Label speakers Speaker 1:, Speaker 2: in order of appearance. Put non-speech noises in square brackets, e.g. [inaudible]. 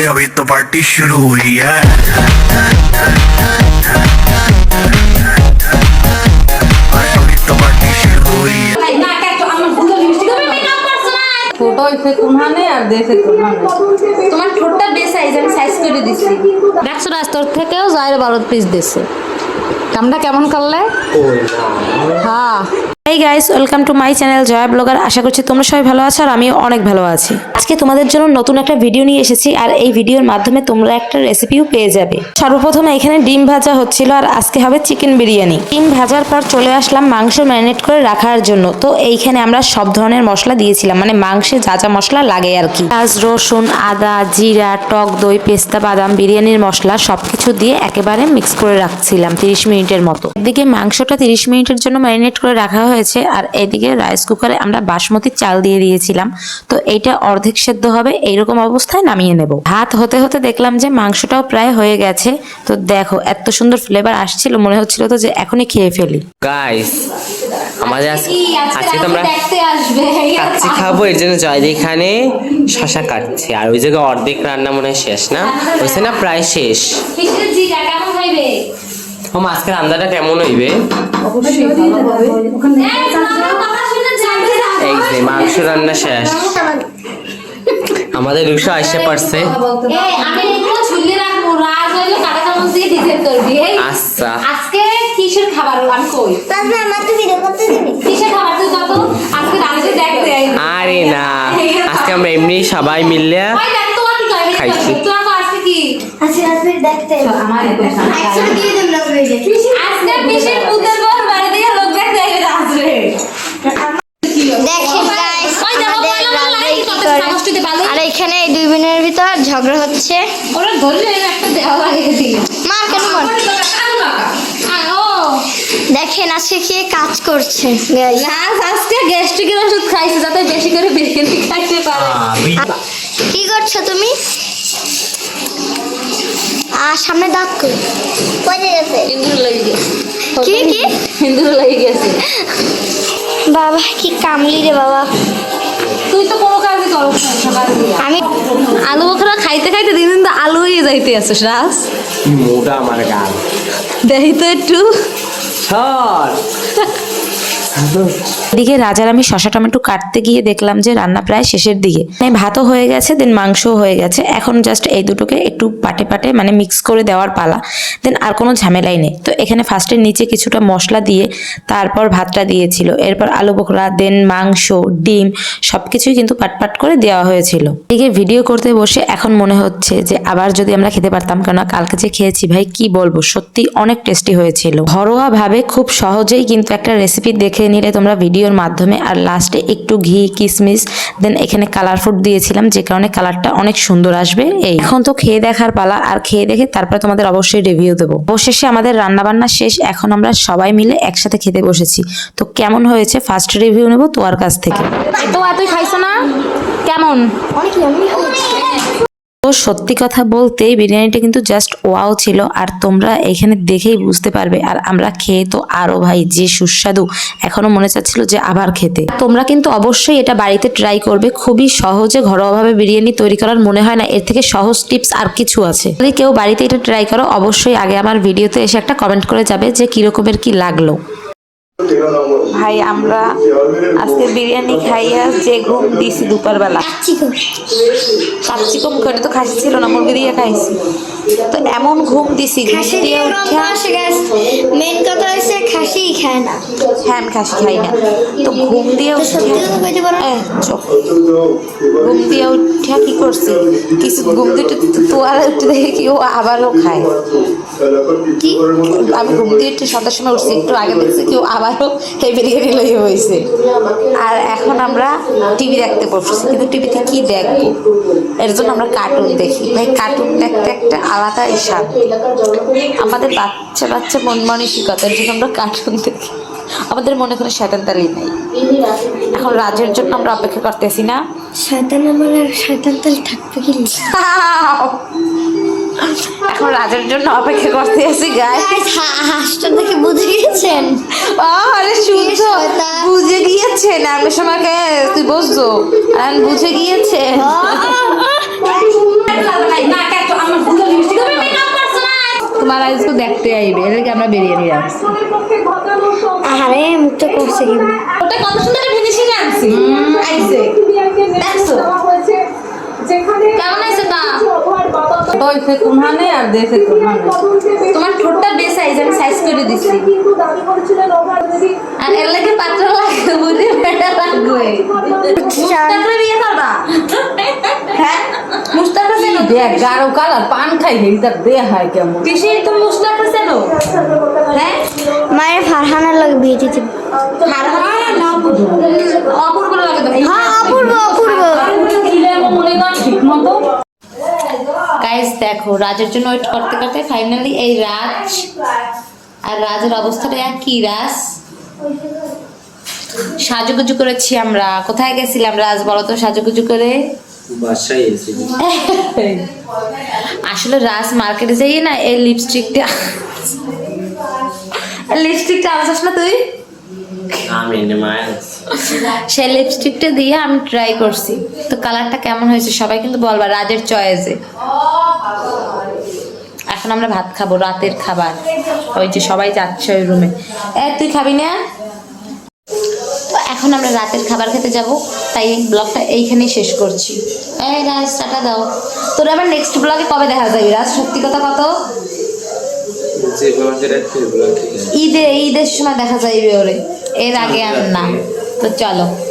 Speaker 1: अरे अभी तो पार्टी शुरू हुई है अरे अभी तो पार्टी शुरू हुई है
Speaker 2: ছোট হইছে কোনখানে আর দেশে কোনখানে
Speaker 3: তোমার ঠোঁটটা বেশ সাইজ আমি সাইজ করে দিছি
Speaker 2: দেখছো না তোর থেকেও যায় বারো পিস দিছে কামটা কেমন করলে হ্যাঁ
Speaker 3: এই guys welcome to my channel Jaya blogger আশা করছি তোমরা সবাই ভালো আছো আর আমিও অনেক ভালো আছি। আজকে তোমাদের জন্য নতুন একটা ভিডিও নিয়ে এসেছি আর এই ভিডিওর মাধ্যমে তোমরা একটা রেসিপিও পেয়ে যাবে। সর্বপ্রথম এখানে ডিম ভাজা হচ্ছিল আর আজকে হবে চিকেন বিরিয়ানি। ডিম ভাজার পর চলে আসলাম মাংস ম্যারিনেট করে রাখার জন্য। তো এইখানে আমরা সব ধরনের মশলা দিয়েছিলাম মানে মাংসে যা যা মশলা লাগে আর কি। পেঁয়াজ, রসুন, আদা, জিরা, টক দই, পেস্তা, বাদাম, বিরিয়ানির মশলা সবকিছু দিয়ে একেবারে মিক্স করে রাখছিলাম তিরিশ মিনিটের মতো। এদিকে মাংসটা তিরিশ মিনিটের জন্য ম্যারিনেট করে রাখা হয়েছে আর এদিকে রাইস কুকারে আমরা বাসমতি চাল দিয়ে দিয়েছিলাম। তো এইটা অর্ধেক সেদ্ধ হবে এইরকম অবস্থায় নামিয়ে নেব। ভাত হতে হতে দেখলাম যে মাংসটাও প্রায় হয়ে গেছে। তো দেখো এত সুন্দর ফ্লেভার আসছিল মনে হচ্ছিল তো যে এখনই খেয়ে ফেলি।
Speaker 4: গাইস আমাদের আজ- আজকে তো আমরা
Speaker 3: দেখতে আসবে।
Speaker 4: কাচ্চি খাব এর জন্য জয় এখানে শশা কাটছে। আর ওই জায়গায় অর্ধেক রান্না মনে হয় শেষ না? হয়েছে না প্রায় শেষ? ও আজকে রান্নাটা কেমন হইবে? এই যে মাংস রান্না শেষ। আমাদের রুশো আসতে পারছে। আচ্ছা।
Speaker 3: আজকে কিসের খাবার? আমি কই?
Speaker 5: তারপরে আমার তো ভিডিও করতে দিবি
Speaker 3: কিসের খাবার তুই কত আজকে রাজকে দেখতে
Speaker 4: আরে না। আজকে আমরা এমনি সবাই
Speaker 3: কয়
Speaker 4: খাইছি।
Speaker 3: আজকে কি?
Speaker 5: আজকে দেখতে
Speaker 3: আমার
Speaker 5: দিয়ে
Speaker 3: আজকে বিশেষ বর বাড়ি দিয়ে লোক দেখতে আইবে রাজরে
Speaker 5: দেখেন গাইস
Speaker 3: ওই দেখো,
Speaker 5: আমাদের
Speaker 3: বলো, বলো,
Speaker 5: রাজবীর
Speaker 3: কি
Speaker 5: কি
Speaker 3: করতেছে?
Speaker 5: করে
Speaker 3: সামষ্টিতে ভালোই।
Speaker 5: আর এখানে এই দুই বোনের ভিতর ঝগড়া হচ্ছে
Speaker 3: ওরা ধরলে একটা দেওয়া লাগে দিল
Speaker 5: মার কেন মার? দেখেন আজকে কে কাজ করছে।
Speaker 3: আজকে গ্যাস্ট্রিকের ওষুধ খাইছে যাতে বেশি করে বিরিয়ানি খাইতে পারে।
Speaker 5: কি করছ তুমি? আর সামনে দাঁত কই পড়ে গেছে
Speaker 3: হিন্দুর লাগি গেছে।
Speaker 5: কি কি?
Speaker 3: হিন্দুর লাগি গেছে।
Speaker 5: বাবা কি কামলি রে বাবা।
Speaker 3: তুই তো কোনো কাজই করো না
Speaker 5: আমি
Speaker 3: আলু বখরা খাইতে খাইতে দিন দিন তো আলু যাইতে আছিস রাজ
Speaker 4: মোটা আমার গাল
Speaker 3: তো একটু
Speaker 4: সর
Speaker 3: এদিকে রাজার আমি শশা টমেটো কাটতে গিয়ে দেখলাম যে রান্না প্রায় শেষের দিকে। মানে ভাতও হয়ে গেছে দেন মাংসও হয়ে গেছে। এখন জাস্ট এই দুটোকে একটু পাটে পাটে মানে মিক্স করে দেওয়ার পালা। দেন আর কোনো ঝামেলাই নেই। তো এখানে ফার্স্টে নিচে কিছুটা মশলা দিয়ে তারপর ভাতটা দিয়েছিল। এরপর আলু বোখরা দেন মাংস, ডিম সব কিছুই কিন্তু পাট পাট করে দেওয়া হয়েছিল। এদিকে ভিডিও করতে বসে এখন মনে হচ্ছে যে আবার যদি আমরা খেতে পারতাম কেন? কালকে যে খেয়েছি, ভাই, কি বলব? সত্যি অনেক টেস্টি হয়েছিল। ঘরোয়া ভাবে খুব সহজেই কিন্তু একটা রেসিপি দেখে নিলে তোমরা ভিডিওর মাধ্যমে। আর লাস্টে একটু ঘি কিশমিশ দেন এখানে কালার ফুড দিয়েছিলাম যে কারণে কালারটা অনেক সুন্দর আসবে। এই এখন তো খেয়ে দেখার পালা আর খেয়ে দেখে তারপরে তোমাদের অবশ্যই রিভিউ দেবো। অবশেষে আমাদের রান্না বান্না শেষ এখন আমরা সবাই মিলে একসাথে খেতে বসেছি। তো কেমন হয়েছে? ফার্স্ট রিভিউ নেব তোমার কাছ থেকে। তো তুই খাইছো না? কেমন? তো সত্যি কথা বলতে বিরিয়ানিটা কিন্তু জাস্ট ওয়াও ছিল, আর তোমরা এখানে দেখেই বুঝতে পারবে। আর আমরা খেয়ে তো আরও ভাই, যে সুস্বাদু। এখনও মনে চাচ্ছিল যে আবার খেতে। তোমরা কিন্তু অবশ্যই এটা বাড়িতে ট্রাই করবে। খুবই সহজে ঘরোয়াভাবে বিরিয়ানি তৈরি করার মনে হয় না। এর থেকে সহজ টিপস আর কিছু আছে। যদি কেউ বাড়িতে এটা ট্রাই করো, অবশ্যই আগে আমার ভিডিওতে এসে একটা কমেন্ট করে যাবে যে কীরকমের কি লাগল। ভাই আমরা আজকে বিরিয়ানি খাইয়া যে ঘুম দিছি দুপুরবেলা। কাপসিকম করে তো খাসি ছিল না মুরগি দিয়ে খাইছি। তো এমন ঘুম দিছি ঘুম
Speaker 5: খাসি
Speaker 3: দিয়ে উঠা
Speaker 5: মেন কথা হচ্ছে খাসি খায় না।
Speaker 3: হ্যাঁ আমি খাসি খাই না। তো ঘুম দিয়ে উঠে। ঘুম দিয়ে উঠা কি করছি? কিছু ঘুম দিয়ে তোয়ালে উঠে দেখে কি ও আবারও খায়।
Speaker 5: কি?
Speaker 3: আমি ঘুম দিয়ে উঠে সন্ধ্যার সময় উঠছি একটু আগে দেখছি কেউ আবারও এই বিরিয়ানি লইয়ে হয়েছে আর এখন আমরা টিভি দেখতে বসছি কিন্তু টিভিতে কি দেখব? এর জন্য আমরা কার্টুন দেখি। ভাই কার্টুন দেখতে একটা আলাদাই শান্তি আমাদের বাচ্চা বাচ্চা মন মানসিকতার জন্য আমরা কার্টুন দেখি। আমাদের মনে কোনো শয়তান তালি নেই। এখন রাজের জন্য আমরা অপেক্ষা করতেছি না।
Speaker 5: শয়তান আমার আর শয়তান তাল থাকবে কি [laughs]
Speaker 3: এখন রাতের জন্য অপেক্ষা করতে আছি গাইস
Speaker 5: হাসটা দেখে বুঝে গিয়েছেন
Speaker 3: আরে শুনছো বুঝে গিয়েছেন আমি আমাকে তুই বসছো আর বুঝে গিয়েছে তোমার
Speaker 2: আজ দেখতে আইবে এদেরকে আমরা বেরিয়ে নিয়ে আসছি
Speaker 5: আরে মুখটা করছে কি
Speaker 2: ওটা কত সুন্দর ভেঙেছি আনছি আইছে দেখছ ফে কুনহানে আর দেখে কুনহানে তোমার ঠোঁটটা বেশ সাইজ আমি সাইজ করে দিছি। আর এর লাগে পাত্র লাগে বুঝি বেটা লাগবে। মুস্তাকরে বিয়ে করবা? হ্যাঁ? মুস্তাকরে চেন?
Speaker 6: দেখ গাঢ় কালার পান খাই হেরিটা দেহ হয় কেমন।
Speaker 2: পিসি তুমি মুস্তাকরে চেন? হ্যাঁ?
Speaker 5: মায়ের ফারহানার লাগে বিয়ে দিতে
Speaker 2: আর অপূর্ব লাগে তো
Speaker 5: হ্যাঁ অপূর্ব অপূর্ব
Speaker 6: মনে কর ঠিক মতো
Speaker 2: গাইস দেখো রাজের জন্য ওয়েট করতে করতে ফাইনালি এই রাজ আর রাজের অবস্থাটা কি রাজ? সাজুগুজু করেছি আমরা। কোথায় গেছিলাম রাজ বলো তো সাজুগুজু করে? আসলে রাজ মার্কেটে যাই না এই লিপস্টিকটা লিপস্টিকটা আনছিস না তুই? সেই লিপস্টিকটা দিয়ে আমি ট্রাই করছি। তো কালারটা কেমন হয়েছে সবাই কিন্তু বলবা রাজের চয়েসে এখন আমরা ভাত খাব রাতের খাবার। ওই যে সবাই যাচ্ছে ওই রুমে এ তুই খাবি না? তো এখন আমরা রাতের খাবার খেতে যাব তাই এই ব্লগটা এইখানেই শেষ করছি। এই রাজ টাটা দাও। তোর আবার নেক্সট ব্লগে কবে দেখা যাবে? রাজ সত্যি কথা কত? ঈদে ঈদের সময় দেখা যাইবে ওরে। এর আগে আর না। তো চলো।